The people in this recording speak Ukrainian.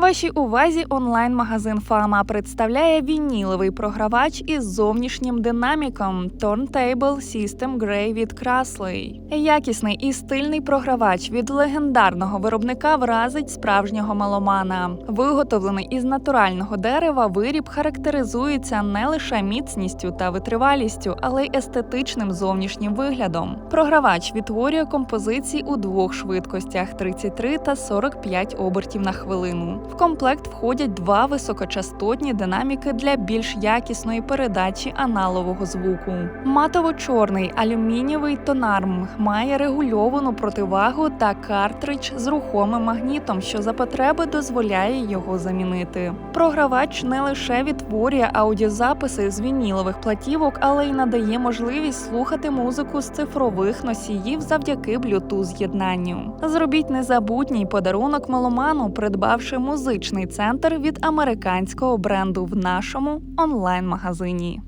Вашій увазі онлайн-магазин Фама представляє вініловий програвач із зовнішнім динаміком Turntable System Grey від Краслey. Якісний і стильний програвач від легендарного виробника вразить справжнього меломана. Виготовлений із натурального дерева, виріб характеризується не лише міцністю та витривалістю, але й естетичним зовнішнім виглядом. Програвач відтворює композиції у двох швидкостях 33 та 45 обертів на хвилину. В комплект входять два високочастотні динаміки для більш якісної передачі аналового звуку. Матово-чорний алюмінієвий тонарм має регульовану противагу та картридж з рухомим магнітом, що за потреби дозволяє його замінити. Програвач не лише відтворює аудіозаписи з вінілових платівок, але й надає можливість слухати музику з цифрових носіїв завдяки Bluetooth з'єднанню. Зробіть незабутній подарунок меломану, придбавши музичний центр від американського бренду в нашому онлайн-магазині.